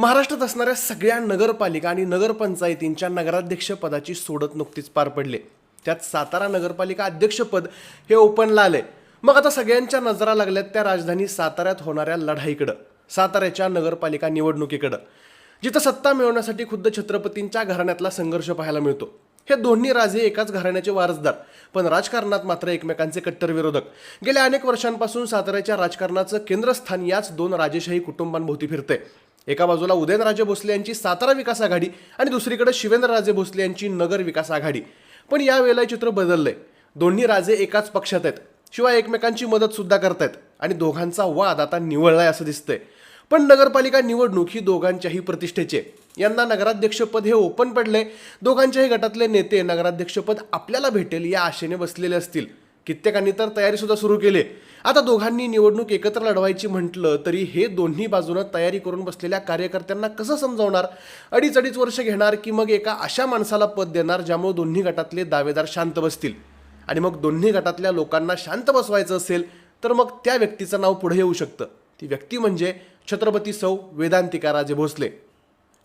महाराष्ट्रात असणाऱ्या सगळ्या नगरपालिका आणि नगरपंचायतींच्या नगराध्यक्ष पदाची सोडत नुकतीच पार पडली. त्यात सातारा नगरपालिका अध्यक्षपद हे ओपनला आले मग आता सगळ्यांच्या नजरा लागल्यात त्या राजधानी साताऱ्यात होणाऱ्या लढाईकडं साताऱ्याच्या नगरपालिका निवडणुकीकडं जिथं सत्ता मिळवण्यासाठी खुद्द छत्रपतींच्या घराण्यातला संघर्ष पाहायला मिळतो. हे दोन्ही राजे एकाच घराण्याचे वारसदार पण राजकारणात मात्र एकमेकांचे कट्टर विरोधक गेल्या अनेक वर्षांपासून साताऱ्याच्या राजकारणाचं केंद्रस्थान याच दोन राजेशाही कुटुंबांभोवती फिरते एका बाजूला उदयनराजे भोसले यांची सातारा विकास आघाडी आणि दुसरीकडे शिवेंद्रराजे भोसले यांची नगर विकास आघाडी. पण यावेळेला चित्र बदललंय. दोन्ही राजे एकाच पक्षात आहेत. शिवाय एकमेकांची मदत सुद्धा करतायत आणि दोघांचा वाद आता निवळलाय असं दिसतंय. पण नगरपालिका निवडणूक ही दोघांच्याही प्रतिष्ठेची आहे. यंदा नगराध्यक्षपद हे ओपन पडले दोघांच्याही गटातले नेते नगराध्यक्षपद आपल्याला भेटेल या आशेने बसलेले असतील. कित्येकांनी तर तयारी सुद्धा सुरू केली आता दोघांनी निवडणूक एकत्र लढवायची म्हटलं तरी हे दोन्ही बाजूनं तयारी करून बसलेल्या कार्यकर्त्यांना कसं समजावणार? अडीच अडीच वर्ष घेणार की मग एका अशा माणसाला पद देणार ज्यामुळे दोन्ही गटातले दावेदार शांत बसतील? आणि मग दोन्ही गटातल्या लोकांना शांत बसवायचं असेल तर मग त्या व्यक्तीचं नाव पुढे येऊ शकतं. ती व्यक्ती म्हणजे छत्रपती सौ वेदांतिका राजे भोसले.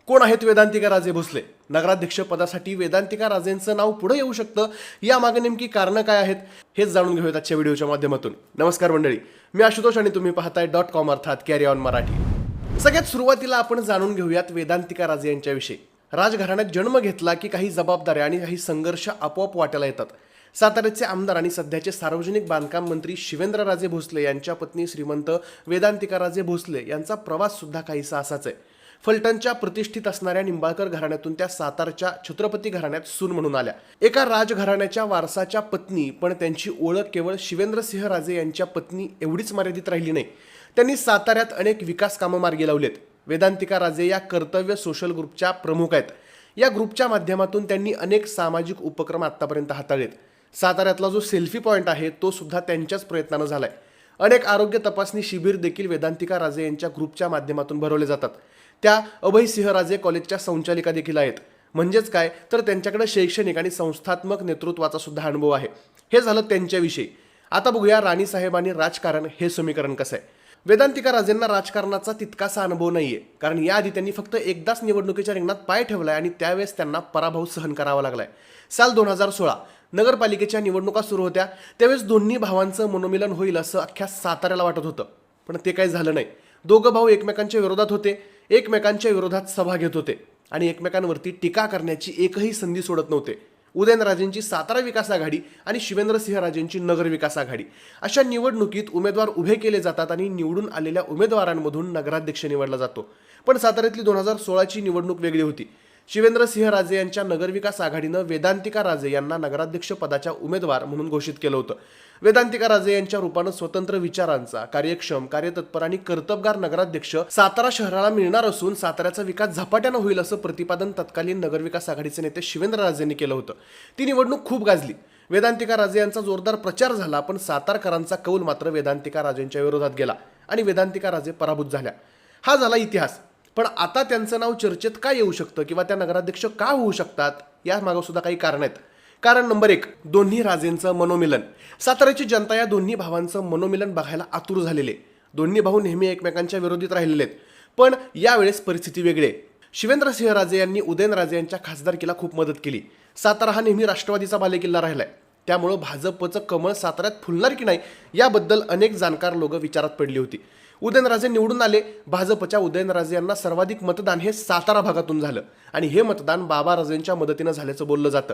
कोण आहेत वेदांतिका राजे भोसले? नगराध्यक्ष पदासाठी वेदांतिका राजेंचं नाव पुढे येऊ शकतं. यामागे नेमकी कारणं काय आहेत हेच जाणून घेऊयात आजच्या व्हिडिओच्या माध्यमातून. नमस्कार मंडळी मी आशुतोष आणि तुम्ही पाहताय डॉट कॉम अर्थात कॅरी ऑन मराठी. सगळ्यात सुरुवातीला आपण जाणून घेऊयात वेदांतिका राजे यांच्याविषयी. राजघराण्यात जन्म घेतला की काही जबाबदाऱ्या आणि काही संघर्ष आपोआप वाट्याला येतात. साताऱ्याचे आमदार आणि सध्याचे सार्वजनिक बांधकाम मंत्री शिवेंद्रराजे भोसले यांच्या पत्नी श्रीमंत वेदांतिका राजे भोसले यांचा प्रवास सुद्धा काहीसा असाच आहे. फलटणच्या प्रतिष्ठित असणाऱ्या निंबाळकर घराण्यातून त्या सातारच्या छत्रपती घराण्यात सून म्हणून आल्या. एका राजघराण्याच्या वारसाच्या पत्नी पण त्यांची ओळख केवळ शिवेंद्रसिंह राजे यांच्या पत्नी एवढीच मर्यादित राहिली नाही. त्यांनी साताऱ्यात अनेक विकास कामं मार्गी लावलेत. वेदांतिका राजे या कर्तव्य सोशल ग्रुपच्या प्रमुख आहेत. या ग्रुपच्या माध्यमातून त्यांनी अनेक सामाजिक उपक्रम आतापर्यंत हाताळलेत. साताऱ्यातला जो सेल्फी पॉईंट आहे तो सुद्धा त्यांच्याच प्रयत्नानं झालाय. अनेक आरोग्य तपासणी शिबिर देखील वेदांतिका राजे यांच्या ग्रुपच्या माध्यमातून भरवले जातात. त्या अभय सिंह राजे कॉलेजच्या संचालिका देखील आहेत. म्हणजेच काय? तर त्यांच्याकडे शैक्षणिक आणि संस्थात्मक नेतृत्वाचा सुद्धा अनुभव आहे. हे झालं त्यांच्याविषयी. आता बघूया राणीसाहेबांनी राजकारण हे समीकरण कसं आहे. वेदांतिका राजेंना राजकारणाचा तितकासा अनुभव नाहीये. कारण याआधी त्यांनी फक्त एकदाच निवडणुकीच्या रिंगणात पाय ठेवलाय आणि त्यावेळेस त्यांना पराभव सहन करावा लागलाय. साल दोन हजार सोळा नगरपालिकेच्या निवडणुका सुरू होत्या. त्यावेळेस दोन्ही भावांचं मनोमिलन होईल असं अख्ख्या साताऱ्याला वाटत होतं. पण ते काही झालं नाही. दोघं भाऊ एकमेकांच्या विरोधात होते. एकमेकांच्या विरोधात सभा घेत होते आणि एकमेकांवरती टीका करण्याची एकही संधी सोडत नव्हते. उदयनराजेंची सातारा विकास आघाडी आणि शिवेंद्रसिंह राजेंची नगर विकास आघाडी. अशा निवडणुकीत उमेदवार उभे केले जातात आणि निवडून आलेल्या उमेदवारांमधून नगराध्यक्ष निवडला जातो. पण साताऱ्यातली दोन हजार सोळाची निवडणूक वेगळी होती. शिवेंद्रसिंह राजे यांच्या नगरविकास आघाडीनं वेदांतिका राजे यांना नगराध्यक्ष पदाच्या उमेदवार म्हणून घोषित केलं होतं. वेदांतिका राजे यांच्या रूपानं स्वतंत्र विचारांचा कार्यक्षम कार्यतत्पर आणि कर्तबगार नगराध्यक्ष सातारा शहराला मिळणार असून साताऱ्याचा विकास झपाट्यानं होईल असं प्रतिपादन तत्कालीन नगरविकास आघाडीचे नेते शिवेंद्र राजेंनी केलं होतं. ती निवडणूक खूप गाजली. वेदांतिका राजे यांचा जोरदार प्रचार झाला पण सातारकरांचा कौल मात्र वेदांतिका राजेंच्या विरोधात गेला आणि वेदांतिका राजे पराभूत झाल्या. हा झाला इतिहास. पण आता त्यांचं नाव चर्चेत का येऊ शकतं किंवा त्या नगराध्यक्ष का होऊ शकतात या मागं सुद्धा काही कारण आहेत. कारण नंबर एक दोन्ही राजेंचं मनोमिलन. साताऱ्याची जनता या दोन्ही भावांचं मनोमिलन बघायला आतुर झालेले. दोन्ही भाऊ नेहमी एकमेकांच्या विरोधीत राहिलेले आहेत पण यावेळेस परिस्थिती वेगळी. आहे शिवेंद्रसिंह राजे यांनी उदयनराजे यांच्या खासदारकीला खूप मदत केली. सातारा हा नेहमी राष्ट्रवादीचा बालेकिल्ला राहिलाय. त्यामुळं भाजपचं कमळ साताऱ्यात फुलणार की नाही याबद्दल अनेक जाणकार लोक विचारात पडली होती. उदयनराजे निवडून आले. भाजपच्या उदयनराजे यांना सर्वाधिक मतदान हे सातारा भागातून झालं. आणि हे मतदान बाबाराजेंच्या मदतीनं झाल्याचं बोललं जातं.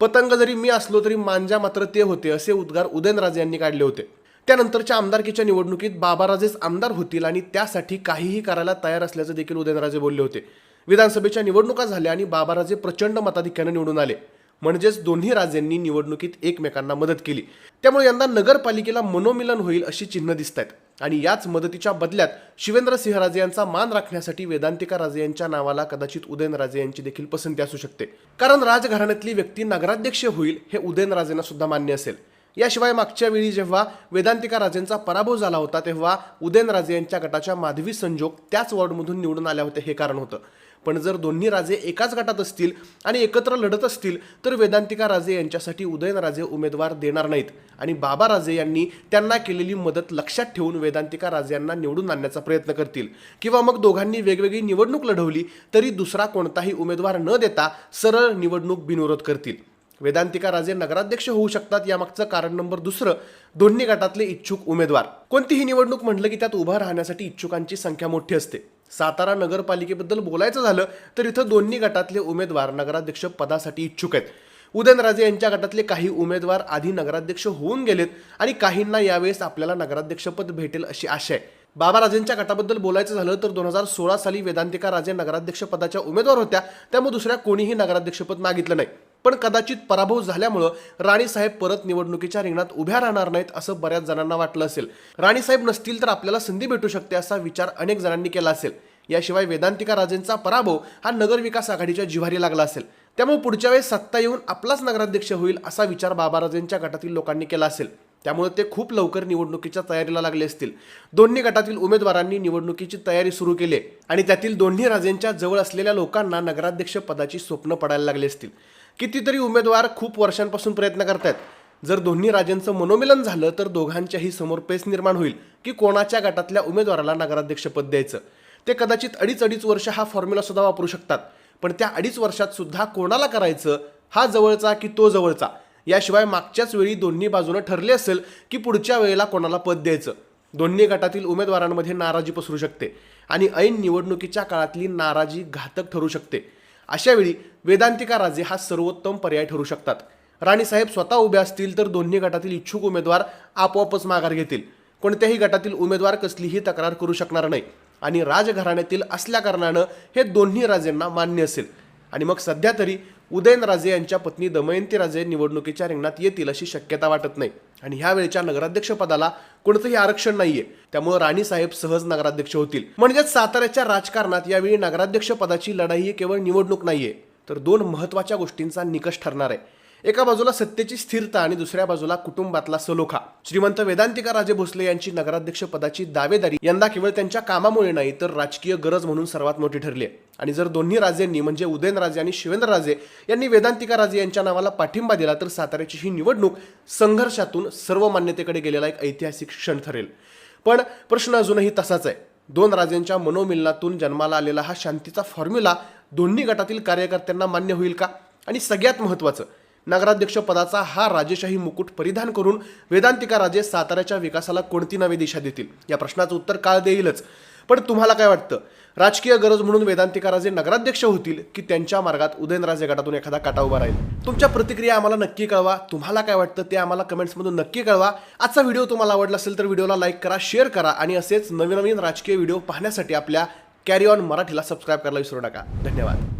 पतंग जरी मी असलो तरी मांजा मात्र ते होते असे उद्गार उदयनराजे यांनी काढले होते. त्यानंतरच्या आमदारकीच्या निवडणुकीत बाबाराजेच आमदार होतील आणि त्यासाठी काहीही करायला तयार असल्याचं देखील उदयनराजे बोलले होते. विधानसभेच्या निवडणुका झाल्या आणि बाबाराजे प्रचंड मताधिक्यानं निवडून आले. म्हणजेच दोन्ही राजेंनी निवडणुकीत एकमेकांना मदत केली. त्यामुळे यंदा नगरपालिकेला मनोमिलन होईल अशी चिन्ह दिसत आहेत आणि याच मदतीच्या बदल्यात शिवेंद्रसिंह राजे यांचा मान राखण्यासाठी वेदांतिका राजे यांच्या नावाला कदाचित उदयनराजे यांची देखील पसंती असू शकते. कारण राजघराण्यातली व्यक्ती नगराध्यक्ष होईल हे उदयनराजेंना सुद्धा मान्य असेल. याशिवाय मागच्या वेळी जेव्हा वेदांतिका राजेंचा पराभव झाला होता तेव्हा उदयनराजे यांच्या गटाच्या माधवी संजोग त्याच वॉर्डमधून निवडून आल्या होत्या हे कारण होतं. पण जर दोन्ही राजे एकाच गटात असतील आणि एकत्र लढत असतील तर वेदांतिका राजे यांच्यासाठी उदयनराजे उमेदवार देणार नाहीत. आणि बाबा राजे यांनी त्यांना केलेली मदत लक्षात ठेवून वेदांतिका राजे यांना निवडून आणण्याचा प्रयत्न करतील. किंवा मग दोघांनी वेगवेगळी निवडणूक लढवली तरी दुसरा कोणताही उमेदवार न देता सरळ निवडणूक बिनविरोध करतील. वेदांतिका राजे नगराध्यक्ष होऊ शकतात यामागचं कारण नंबर दुसरं दोन्ही गटातले इच्छुक उमेदवार. कोणतीही निवडणूक म्हटलं की त्यात उभं राहण्यासाठी इच्छुकांची संख्या मोठी असते. सातारा नगरपालिकेबद्दल बोलायचं झालं तर इथं दोन्ही गटातले उमेदवार नगराध्यक्ष पदासाठी इच्छुक आहेत. उदयनराजे यांच्या गटातले काही उमेदवार आधी नगराध्यक्ष होऊन गेलेत आणि काहींना यावेळेस आपल्याला नगराध्यक्षपद भेटेल अशी आशा आहे. बाबाराजेंच्या गटाबद्दल बोलायचं झालं तर दोन हजार सोळा साली वेदांतिका राजे नगराध्यक्ष पदाच्या उमेदवार होत्या त्यामुळे दुसऱ्या कोणीही नगराध्यक्षपद मागितलं नाही. पण कदाचित पराभव झाल्यामुळं राणीसाहेब परत निवडणुकीच्या रिंगणात उभ्या राहणार नाहीत असं बऱ्याच जणांना वाटलं असेल. राणीसाहेब नसतील तर आपल्याला संधी भेटू शकते असा विचार अनेक जणांनी केला असेल. याशिवाय वेदांतिका राजेंचा पराभव हा नगरविकास आघाडीच्या जिव्हारी लागला असेल. त्यामुळे पुढच्या वेळेस सत्ता येऊन आपलाच नगराध्यक्ष होईल असा विचार बाबाराजेंच्या गटातील लोकांनी केला असेल. त्यामुळे ते खूप लवकर निवडणुकीच्या तयारीला लागले असतील. दोन्ही गटातील उमेदवारांनी निवडणुकीची तयारी सुरू केली आणि त्यातील दोन्ही राजेंच्या जवळ असलेल्या लोकांना नगराध्यक्ष पदाची स्वप्न पडायला लागले असतील. कितीतरी उमेदवार खूप वर्षांपासून प्रयत्न करतायत. जर दोन्ही राजांचं मनोमिलन झालं तर दोघांच्याही समोर पेच निर्माण होईल की कोणाच्या गटातल्या उमेदवाराला नगराध्यक्षपद द्यायचं. ते कदाचित अडीच अडीच वर्ष हा फॉर्म्युला सुद्धा वापरू शकतात. पण त्या अडीच वर्षात सुद्धा कोणाला करायचं? हा जवळचा की तो जवळचा? याशिवाय मागच्याच वेळी दोन्ही बाजूनं ठरले असेल की पुढच्या वेळेला कोणाला पद द्यायचं. दोन्ही गटातील उमेदवारांमध्ये नाराजी पसरू शकते आणि ऐन निवडणुकीच्या काळातली नाराजी घातक ठरू शकते. अशावेळी वेदांतिका राजे हा सर्वोत्तम पर्याय ठरू शकतात. राणीसाहेब स्वतः उभे असतील तर दोन्ही गटातील इच्छुक उमेदवार आपोआपच माघार घेतील. कोणत्याही गटातील उमेदवार कसलीही तक्रार करू शकणार नाही आणि राजघराण्यातील असल्या कारणानं हे दोन्ही राजेंना मान्य असेल. आणि मग सध्या तरी उदयनराजे यांच्या पत्नी दमयंती राजे निवडणुकीच्या रिंगणात येतील अशी शक्यता वाटत नाही. आणि ह्या वेळच्या नगराध्यक्षपदाला कोणतंही आरक्षण नाहीये. त्यामुळे राणीसाहेब सहज नगराध्यक्ष होतील. म्हणजेच साताऱ्याच्या राजकारणात यावेळी नगराध्यक्ष पदाची लढाई ही केवळ निवडणूक नाहीये तर दोन महत्त्वाच्या गोष्टींचा निकष ठरणार आहे. एका बाजूला सत्तेची स्थिरता आणि दुसऱ्या बाजूला कुटुंबातला सलोखा. श्रीमंत वेदांतिका राजे भोसले यांची नगराध्यक्ष पदाची दावेदारी यंदा केवळ त्यांच्या कामामुळे नाही तर राजकीय गरज म्हणून सर्वात मोठी ठरली आहे. आणि जर दोन्ही राजेंनी म्हणजे उदयनराजे आणि शिवेंद्रराजे यांनी वेदांतिका राजे यांच्या नावाला पाठिंबा दिला तर साताऱ्याची ही निवडणूक संघर्षातून सर्व मान्यतेकडे गेलेला एक ऐतिहासिक क्षण ठरेल. पण प्रश्न अजूनही तसाच आहे. दोन राजेंच्या मनोमिलनातून जन्माला आलेला हा शांतीचा फॉर्म्युला दोन्ही गटातील कार्यकर्त्यांना मान्य होईल का? आणि सगळ्यात महत्त्वाचं नगराध्यक्ष पदाचा हा राजेशाही मुकुट परिधान करून वेदांतिका राजे साताऱ्याच्या विकासाला कोणती नवी दिशा देतील? या प्रश्नाचं उत्तर काळ देईलच. पण तुम्हाला काय वाटतं? राजकीय गरज म्हणून वेदांतिका राजे नगराध्यक्ष होतील की त्यांच्या मार्गात उदयनराजे गटातून एखादा काटा उभा राहील? तुमच्या प्रतिक्रिया आम्हाला नक्की कळवा. तुम्हाला काय वाटतं ते आम्हाला कमेंट्समधून नक्की कळवा. आजचा व्हिडिओ तुम्हाला आवडला असेल तर व्हिडिओला लाईक करा शेअर करा आणि असेच नवीन नवीन राजकीय व्हिडिओ पाहण्यासाठी आपल्या कॅरी ऑन मराठीला सबस्क्राईब करायला विसरू नका. धन्यवाद.